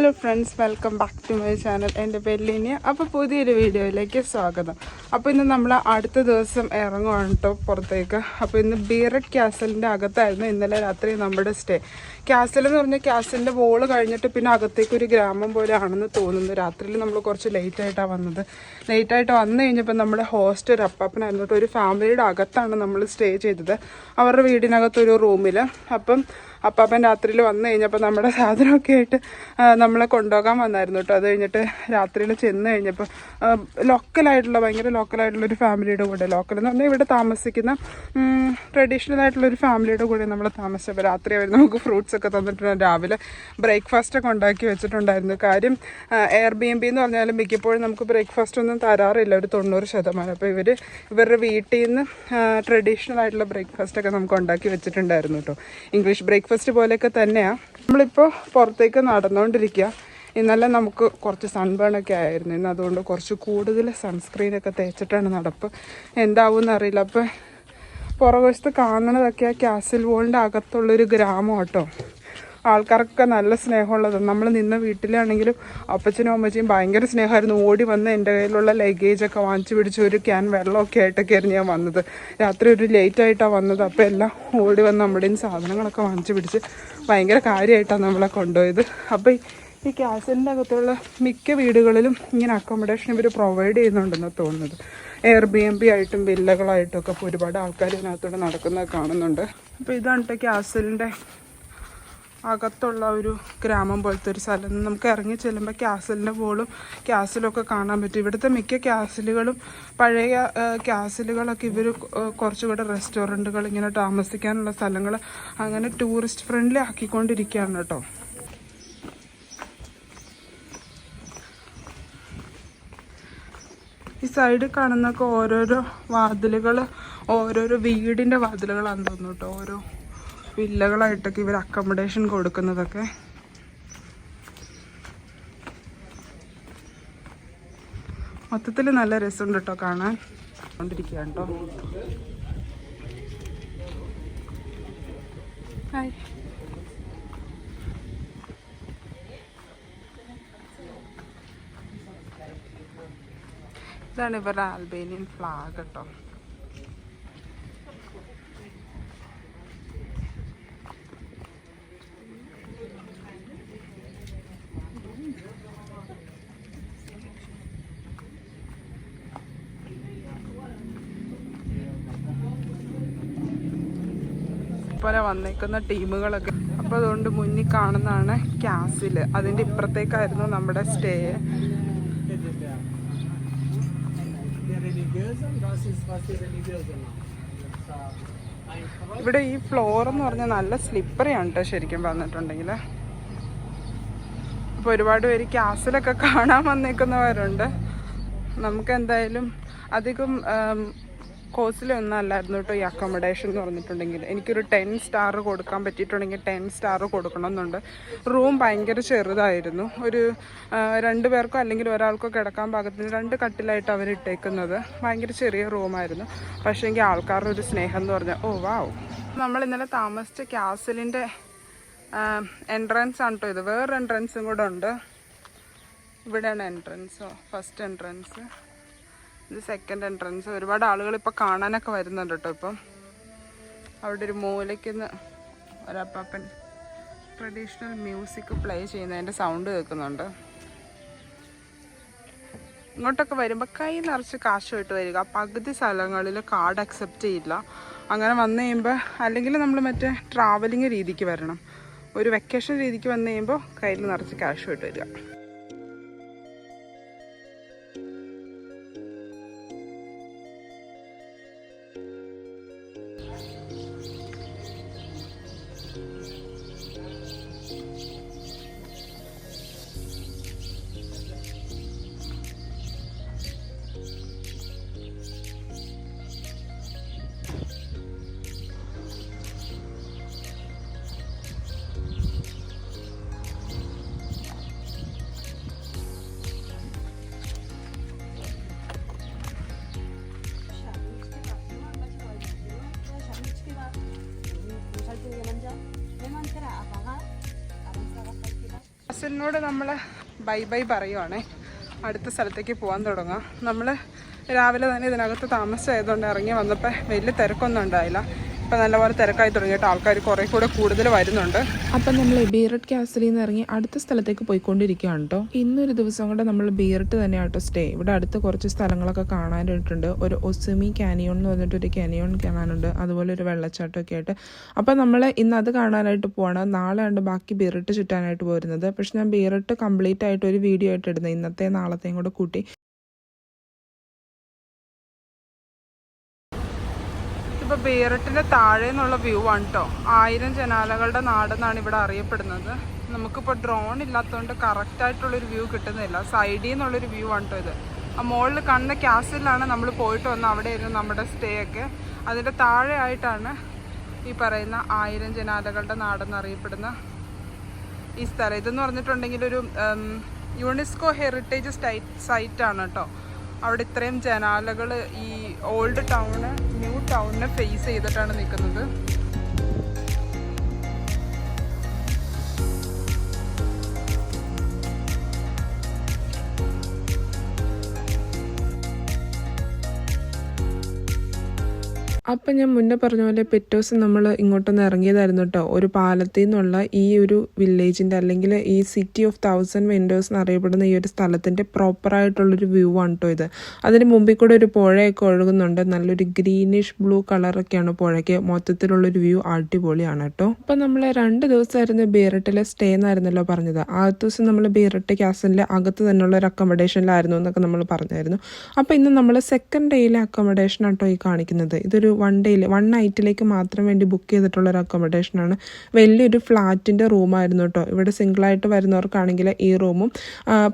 Hello friends welcome back to my channel. എന്റെ പേര് ലിനിയ. അപ്പോൾ പുതിയൊരു വീഡിയോയിലേക്ക് സ്വാഗതം. അപ്പോൾ ഇന്ന് നമ്മൾ അടുത്ത ദിവസം ഇറങ്ങുകയാണ് കേട്ടോ പുറത്തേക്ക്. അപ്പോൾ ഇന്ന് ബീറഡ് ക്യാസലിന്റെ അകത്തായിരുന്നു ഇന്നലെ രാത്രി നമ്മുടെ സ്റ്റേ. ക്യാസൽ എന്ന് പറഞ്ഞാൽ ക്യാസലിന്റെ വോൾ കഴിഞ്ഞിട്ട് പിന്നെ അകത്തേക്ക് ഒരു ഗ്രാമം പോലെ ആണെന്ന് തോന്നുന്നു. രാത്രിയിൽ നമ്മൾ കുറച്ച് ലേറ്റായിട്ടാണ് വന്നത്. ലേറ്റായിട്ട് വന്നു കഴിഞ്ഞപ്പോൾ നമ്മുടെ ഹോസ്റ്റ് ഒരു അപ്പാപ്പനായിരുന്നു ഒരു ഫാമിലിയുടെ അകത്താണ് നമ്മൾ സ്റ്റേ ചെയ്തത്. അവരുടെ വീടിനകത്തൊരു റൂമിൽ അപ്പം അപ്പാപ്പൻ രാത്രിയിൽ വന്നു കഴിഞ്ഞപ്പോൾ നമ്മുടെ സാധനമൊക്കെ ആയിട്ട് നമ്മളെ കൊണ്ടുപോകാൻ വന്നായിരുന്നു കേട്ടോ അത് കഴിഞ്ഞിട്ട് രാത്രിയിൽ ചെന്ന് കഴിഞ്ഞപ്പോൾ ലോക്കലായിട്ടുള്ള ഭയങ്കര ലോക്കലായിട്ടുള്ളൊരു ഫാമിലിയുടെ കൂടെ ലോക്കൽ എന്ന് പറഞ്ഞാൽ ഇവിടെ താമസിക്കുന്ന ട്രഡീഷണൽ ആയിട്ടുള്ളൊരു ഫാമിലിയുടെ കൂടെ നമ്മൾ താമസിച്ചപ്പോൾ രാത്രി അവർ നമുക്ക് ഫ്രൂട്ട്സ് ഒക്കെ തന്നിട്ടുണ്ട്. രാവിലെ ബ്രേക്ക്ഫാസ്റ്റ് ഒക്കെ ഉണ്ടാക്കി വെച്ചിട്ടുണ്ടായിരുന്നു. കാര്യം എയർ ബി എം ബി എന്ന് പറഞ്ഞാലും മിക്കപ്പോഴും നമുക്ക് ബ്രേക്ക്ഫാസ്റ്റ് ഒന്നും തരാറില്ല. ഒരു തൊണ്ണൂറ് ശതമാനം. അപ്പോൾ ഇവർ ഇവരുടെ വീട്ടിൽ നിന്ന് ട്രഡീഷണൽ ആയിട്ടുള്ള ബ്രേക്ക്ഫാസ്റ്റ് ഒക്കെ നമുക്ക് ഉണ്ടാക്കി വെച്ചിട്ടുണ്ടായിരുന്നു കേട്ടോ ഇംഗ്ലീഷ് ബ്രേക്ക്ഫാസ്റ്റ് പോലെയൊക്കെ തന്നെയാണ് നമ്മളിപ്പോൾ പുറത്തേക്ക് നടന്നുകൊണ്ടിരിക്കുക ഇന്നലെ നമുക്ക് കുറച്ച് സൺബേൺ ഒക്കെ ആയിരുന്നു. ഇന്ന് അതുകൊണ്ട് കുറച്ച് കൂടുതൽ സൺസ്ക്രീനൊക്കെ തേച്ചിട്ടാണ് നടപ്പ്. എന്താവും എന്നറിയില്ല അപ്പോൾ പുറകുവശത്ത് കാണുന്നതൊക്കെ ആ ക്യാസിൽ വോളിന്റെ അകത്തുള്ളൊരു ഗ്രാമം കേട്ടോ ആൾക്കാർക്കൊക്കെ നല്ല സ്നേഹമുള്ളത്. നമ്മൾ നിന്ന വീട്ടിലാണെങ്കിലും അപ്പച്ചനും അമ്മച്ചിയും ഭയങ്കര സ്നേഹമായിരുന്നു. ഓടി വന്ന് എന്റെ കയ്യിലുള്ള ലഗേജൊക്കെ വാങ്ങിച്ചു പിടിച്ച് ഒരു ക്യാൻ വെള്ളമൊക്കെ ആയിട്ടൊക്കെയായിരുന്നു ഞാൻ വന്നത്. രാത്രി ഒരു ലേറ്റ് ആയിട്ടാണ് വന്നത്. അപ്പോൾ എല്ലാം ഓടി വന്ന് നമ്മുടെ സാധനങ്ങളൊക്കെ വാങ്ങിച്ചു പിടിച്ച് ഭയങ്കര കാര്യമായിട്ടാണ് നമ്മളെ കൊണ്ടുപോയത്. അപ്പോൾ ഈ- ക്യാസലിന്റെ അകത്തുള്ള മിക്ക വീടുകളിലും ഇങ്ങനെ അക്കോമഡേഷൻ ഇവർ പ്രൊവൈഡ് ചെയ്യുന്നുണ്ടെന്ന് തോന്നുന്നത്. എയർ ബി എം ബി ആയിട്ടും വില്ലകളായിട്ടും ഒക്കെ ഒരുപാട് ആൾക്കാർ ഇതിനകത്തൂടെ നടക്കുന്നത് കാണുന്നുണ്ട്. അപ്പോൾ ഇതാണ് കേട്ടോ ക്യാസലിന്റെ അകത്തുള്ള ഒരു ഗ്രാമം പോലത്തെ ഒരു സ്ഥലം. നമുക്ക് ഇറങ്ങി ചെല്ലുമ്പോൾ ക്യാസലിന്റെ പോളും ക്യാസലൊക്കെ കാണാൻ പറ്റും. ഇവിടുത്തെ മിക്ക ക്യാസലുകളും പഴയ ക്യാസലുകളൊക്കെ ഇവർ കുറച്ചുകൂടെ റെസ്റ്റോറന്റുകൾ ഇങ്ങനെ താമസിക്കാനുള്ള സ്ഥലങ്ങൾ അങ്ങനെ ടൂറിസ്റ്റ് ഫ്രണ്ട്ലി ആക്കിക്കൊണ്ടിരിക്കുകയാണ് കേട്ടോ. ഈ സൈഡിൽ കാണുന്നൊക്കെ ഓരോരോ വാതിലുകൾ ഓരോരോ വീടിന്റെ വാതിലുകളാണെന്ന് തോന്നുന്നു കേട്ടോ. ഓരോ വില്ലകളായിട്ടൊക്കെ ഇവർ അക്കോമഡേഷൻ കൊടുക്കുന്നതൊക്കെ. മൊത്തത്തിൽ നല്ല രസമുണ്ട് കേട്ടോ കാണാൻ. കൊണ്ടിരിക്കുകയാണ്? കേട്ടോ ഹായ് ഇതാണ് ഇവരുടെ ആൽബേനിയൻ ഫ്ലാഗ് കേട്ടോ. പോലെ വന്നേക്കുന്ന ടീമുകളൊക്കെ. അപ്പോൾ അതുകൊണ്ട് മുന്നിൽ കാണുന്നതാണ് ക്യാസിൽ. അതിന്റെ ഇപ്പുറത്തേക്കായിരുന്നു നമ്മുടെ സ്റ്റേ. ഇവിടെ ഈ ഫ്ലോർ എന്ന് പറഞ്ഞാൽ നല്ല സ്ലിപ്പറിയാണ് കേട്ടോ ശരിക്കും പറഞ്ഞിട്ടുണ്ടെങ്കിൽ അപ്പോൾ ഒരുപാട് പേര് ക്യാസിലൊക്കെ കാണാൻ വന്നേക്കുന്നവരുണ്ട്. നമുക്ക് എന്തായാലും അധികം കോസ്റ്റ്ലി ഒന്നും അല്ലായിരുന്നു കേട്ടോ ഈ അക്കോമഡേഷൻ എന്ന് പറഞ്ഞിട്ടുണ്ടെങ്കിൽ. എനിക്കൊരു ടെൻ സ്റ്റാർ കൊടുക്കാൻ പറ്റിയിട്ടുണ്ടെങ്കിൽ ടെൻ സ്റ്റാർ കൊടുക്കണമെന്നുണ്ട്. റൂം ഭയങ്കര ചെറുതായിരുന്നു. ഒരു രണ്ട് പേർക്കോ അല്ലെങ്കിൽ ഒരാൾക്കോ കിടക്കാൻ പാകത്തിന് രണ്ട് കട്ടിലായിട്ട് അവർ ഇട്ടേക്കുന്നത്. ഭയങ്കര ചെറിയ റൂമായിരുന്നു പക്ഷേ എങ്കിൽ ആൾക്കാരുടെ ഒരു സ്നേഹം എന്ന് പറഞ്ഞാൽ ഓ വാവ് നമ്മൾ ഇന്നലെ താമസിച്ച ക്യാസലിന്റെ എൻട്രൻസ് ആണ് ഇത്. വേറെ എൻട്രൻസും കൂടെ ഉണ്ട്. ഇവിടെയാണ് എൻട്രൻസ് ഫസ്റ്റ് എൻട്രൻസ് ഇത് സെക്കൻഡ് എൻട്രൻസ് ഒരുപാട് ആളുകൾ ഇപ്പോൾ കാണാനൊക്കെ വരുന്നുണ്ട് കേട്ടോ ഇപ്പം. അവിടെ ഒരു മൂലയ്ക്കുന്ന് ഒരപ്പാപ്പൻ ട്രഡീഷണൽ മ്യൂസിക് പ്ലേ ചെയ്യുന്നതിന്റെ സൗണ്ട് കേൾക്കുന്നുണ്ട്. ഇങ്ങോട്ടൊക്കെ വരുമ്പോൾ കൈ നിറച്ച് കാശുമായിട്ട് വരിക. പകുതി സ്ഥലങ്ങളിൽ കാർഡ് അക്സെപ്റ്റ് ചെയ്യില്ല. അങ്ങനെ വന്നു കഴിയുമ്പോൾ അല്ലെങ്കിൽ നമ്മൾ മറ്റേ ട്രാവലിംഗ് രീതിക്ക് വരണം. ഒരു വെക്കേഷൻ രീതിക്ക് വന്നു കഴിയുമ്പോൾ കയ്യിൽ നിറച്ച് കാശുമായിട്ട് വരിക. ക്യാസലിനോട് നമ്മൾ ബൈ ബൈ പറയുവാണേ. അടുത്ത സ്ഥലത്തേക്ക് പോകാൻ തുടങ്ങാം. നമ്മൾ രാവിലെ തന്നെ ഇതിനകത്ത് താമസമായതുകൊണ്ട് ഇറങ്ങി വന്നപ്പോൾ വലിയ തിരക്കൊന്നും ഉണ്ടായില്ല. ഇപ്പം നല്ലപോലെ തിരക്കായി തുടങ്ങിയിട്ട് ആൾക്കാർ കുറേ കൂടെ കൂടുതൽ വരുന്നുണ്ട്. അപ്പം നമ്മൾ ബീറട്ട് ക്യാസലിൽ നിന്ന് ഇറങ്ങി അടുത്ത സ്ഥലത്തേക്ക് പോയിക്കൊണ്ടിരിക്കുകയാണ് കേട്ടോ. ഇന്നൊരു ദിവസം കൂടെ നമ്മൾ ബീറട്ട് തന്നെ കേട്ടോ സ്റ്റേ ഇവിടെ അടുത്ത് കുറച്ച് സ്ഥലങ്ങളൊക്കെ കാണാനായിട്ടുണ്ട് ഒരു ഒസുമി കാനിയോൺ എന്ന് പറഞ്ഞിട്ട് ഒരു കാനിയോൺ കാണാനുണ്ട്. അതുപോലെ ഒരു വെള്ളച്ചാട്ടമൊക്കെ ആയിട്ട്. അപ്പം നമ്മൾ ഇന്ന് അത് കാണാനായിട്ട് പോവാണ്. നാളെയാണ് ബാക്കി ബീറട്ട് ചുറ്റാനായിട്ട് പോരുന്നത്. പക്ഷെ ഞാൻ ബീറട്ട് കംപ്ലീറ്റ് ആയിട്ട് ഒരു വീഡിയോ ആയിട്ട് ഇടുന്നത് ഇന്നത്തെ നാളത്തെയും കൂടെ കൂട്ടി. ബീററ്റിന്റെ താഴെ നിന്നുള്ള വ്യൂ ആണ് കേട്ടോ ആയിരം ജനാലകളുടെ നാടെന്നാണ് ഇവിടെ അറിയപ്പെടുന്നത്. നമുക്കിപ്പോൾ ഡ്രോൺ ഇല്ലാത്തതുകൊണ്ട് കറക്റ്റായിട്ടുള്ളൊരു വ്യൂ കിട്ടുന്നില്ല. സൈഡിൽ നിന്നുള്ളൊരു വ്യൂ ആണ് കേട്ടോ ഇത്. ആ മുകളിൽ കാണുന്ന ക്യാസിലാണ് നമ്മൾ പോയിട്ട് വന്ന അവിടെയായിരുന്നു നമ്മുടെ സ്റ്റേ ഒക്കെ. അതിന്റെ താഴെയായിട്ടാണ് ഈ പറയുന്ന ആയിരം ജനാലകളുടെ നാടെന്ന് അറിയപ്പെടുന്ന ഈ സ്ഥലം. ഇതെന്ന് പറഞ്ഞിട്ടുണ്ടെങ്കിൽ ഒരു യുനെസ്കോ ഹെറിറ്റേജ് സൈറ്റ് സൈറ്റാണ് കേട്ടോ അവിടെ ഇത്രയും ജനാലകൾ ഈ ഓൾഡ് ടൗണ് ന്യൂ ടൗണിനെ ഫേസ് ചെയ്തിട്ടാണ് നിൽക്കുന്നത്. അപ്പം ഞാൻ മുന്നേ പറഞ്ഞ പോലെ പെറ്റോസ് നമ്മൾ ഇങ്ങോട്ടൊന്ന് ഇറങ്ങിയതായിരുന്നു കേട്ടോ ഒരു പാലത്തിൽ നിന്നുള്ള ഈ ഒരു വില്ലേജിന്റെ അല്ലെങ്കിൽ ഈ സിറ്റി ഓഫ് തൗസൻഡ് വിൻഡോസ് എന്നറിയപ്പെടുന്ന ഈ ഒരു സ്ഥലത്തിന്റെ പ്രോപ്പറായിട്ടുള്ളൊരു വ്യൂ ആണ് കേട്ടോ ഇത്. അതിന് മുമ്പിൽ കൂടെ ഒരു പുഴയൊക്കെ ഒഴുകുന്നുണ്ട്. നല്ലൊരു ഗ്രീനിഷ് ബ്ലൂ കളറൊക്കെയാണ് പുഴയ്ക്ക് മൊത്തത്തിലുള്ളൊരു വ്യൂ അടിപൊളിയാണ് കേട്ടോ അപ്പം നമ്മൾ രണ്ട് ദിവസമായിരുന്നു ബീറട്ടിലെ സ്റ്റേ എന്നായിരുന്നല്ലോ പറഞ്ഞത്. ആദ്യത്തെ ദിവസം നമ്മൾ ബീറട്ട് ക്യാസലിന്റെ അകത്ത് തന്നെയുള്ള ഒരു അക്കോമഡേഷനിലായിരുന്നു എന്നൊക്കെ നമ്മൾ പറഞ്ഞായിരുന്നു. അപ്പോൾ ഇന്ന് നമ്മൾ സെക്കൻഡ് ഡേയിലെ അക്കോമഡേഷൻ ആട്ടോ ഈ കാണിക്കുന്നത്. ഇതൊരു വൺ ഡേയിൽ വൺ നൈറ്റിലേക്ക് മാത്രം വേണ്ടി ബുക്ക് ചെയ്തിട്ടുള്ള ഒരു അക്കോമഡേഷനാണ് വലിയൊരു ഫ്ലാറ്റിന്റെ റൂമായിരുന്നു കേട്ടോ ഇവിടെ സിംഗിളായിട്ട് വരുന്നവർക്കാണെങ്കിൽ ഈ റൂമും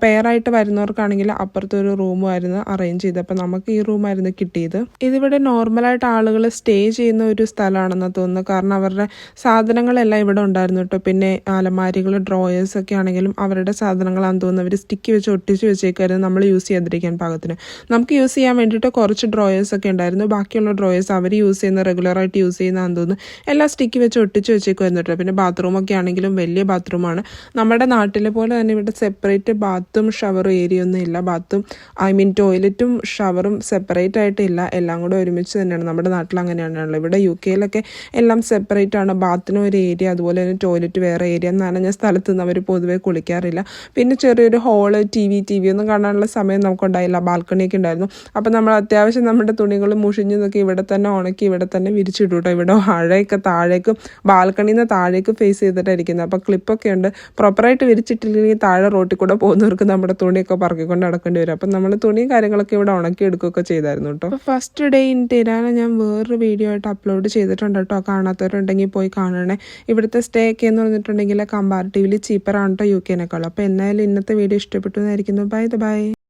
പെയറായിട്ട് വരുന്നവർക്കാണെങ്കിൽ അപ്പുറത്തെ ഒരു റൂമും ആയിരുന്നു അറേഞ്ച് ചെയ്തത്. അപ്പോൾ നമുക്ക് ഈ റൂമായിരുന്നു കിട്ടിയത്. ഇതിവിടെ നോർമലായിട്ട് ആളുകൾ സ്റ്റേ ചെയ്യുന്ന ഒരു സ്ഥലമാണെന്ന് തോന്നുന്നു. കാരണം അവരുടെ സാധനങ്ങളെല്ലാം ഇവിടെ ഉണ്ടായിരുന്നു കേട്ടോ പിന്നെ അലമാരികൾ ഡ്രോയേഴ്സ് ഒക്കെ ആണെങ്കിലും അവരുടെ സാധനങ്ങളാണെന്ന് തോന്നുന്നു. അവർ സ്റ്റിക്ക് വെച്ച് ഒട്ടിച്ച് വെച്ചേക്കായിരുന്നു നമ്മൾ യൂസ് ചെയ്യാതിരിക്കാൻ പാകത്തിന്. നമുക്ക് യൂസ് ചെയ്യാൻ വേണ്ടിയിട്ട് കുറച്ച് ഡ്രോയേഴ്സ് ഒക്കെ ഉണ്ടായിരുന്നു. ബാക്കിയുള്ള ഡ്രോയേഴ്സ് അവർ യൂസ് ചെയ്യുന്ന റെഗുലറായിട്ട് യൂസ് ചെയ്യുന്നതാണെന്ന് തോന്നുന്നു. എല്ലാ സ്റ്റിക്ക് വെച്ച് ഒട്ടിച്ച് വെച്ചേക്കുമായിരുന്നു കേട്ടോ. പിന്നെ ബാത്റൂമൊക്കെ ആണെങ്കിലും വലിയ ബാത്റൂമാണ് നമ്മുടെ നാട്ടിലെ പോലെ തന്നെ ഇവിടെ സെപ്പറേറ്റ് ബാത്തും ഷവറും ഏരിയ ഒന്നും ഇല്ല. ബാത്തും ഐ മീൻ ടോയ്ലറ്റും ഷവറും സെപ്പറേറ്റ് ആയിട്ടില്ല എല്ലാം കൂടെ ഒരുമിച്ച് തന്നെയാണ്. നമ്മുടെ നാട്ടിൽ അങ്ങനെയാണല്ലോ ഇവിടെ യു കെയിലൊക്കെ എല്ലാം സെപ്പറേറ്റ് ആണ്. ബാത്തിനും ഒരു ഏരിയ അതുപോലെ തന്നെ ടോയ്ലറ്റ് വേറെ ഏരിയ നനഞ്ഞ സ്ഥലത്ത് നിന്ന് അവർ പൊതുവെ കുളിക്കാറില്ല. പിന്നെ ചെറിയൊരു hall T V T V ഒന്നും കാണാനുള്ള സമയം നമുക്കുണ്ടായില്ല. ബാൽക്കണിയൊക്കെ ഉണ്ടായിരുന്നു. അപ്പോൾ നമ്മൾ അത്യാവശ്യം നമ്മുടെ തുണികൾ മുഷിഞ്ഞു നോക്കി ഇവിടെ തന്നെ ഉണക്കി ഇവിടെ തന്നെ വിരിച്ചിട്ടു കേട്ടോ ഇവിടെ വാഴയൊക്കെ താഴേക്ക് ബാൽക്കണിയിൽ നിന്ന് താഴേക്ക് ഫേസ് ചെയ്തിട്ടായിരിക്കുന്നത്. അപ്പോൾ ക്ലിപ്പൊക്കെ ഉണ്ട്. പ്രോപ്പറായിട്ട് വിരിച്ചിട്ടില്ലെങ്കിൽ താഴെ റോട്ടിൽ കൂടെ പോകുന്നവർക്ക് നമ്മുടെ തുണിയൊക്കെ പറക്കിക്കൊണ്ട് നടക്കേണ്ടി വരും. അപ്പം നമ്മൾ തുണിയും കാര്യങ്ങളൊക്കെ ഇവിടെ ഉണക്കി എടുക്കുകയൊക്കെ ചെയ്തായിരുന്നു കേട്ടോ. അപ്പോൾ ഫസ്റ്റ് ഡേ ഇൻ തിരാന ഞാൻ വേറൊരു വീഡിയോ ആയിട്ട് അപ്ലോഡ് ചെയ്തിട്ടുണ്ട് കേട്ടോ. കാണാത്തവരുണ്ടെങ്കിൽ പോയി കാണണേ. ഇവിടുത്തെ സ്റ്റേ ഒക്കെ എന്ന് പറഞ്ഞിട്ടുണ്ടെങ്കിൽ കമ്പാരിറ്റീവ്ലി ചീപ്പറാണ് കേട്ടോ യു കെനേക്കാളും അപ്പോൾ എന്നായാലും ഇന്നത്തെ വീഡിയോ ഇഷ്ടപ്പെട്ടു എന്നായിരിക്കുന്നു ബൈ ദ ബൈ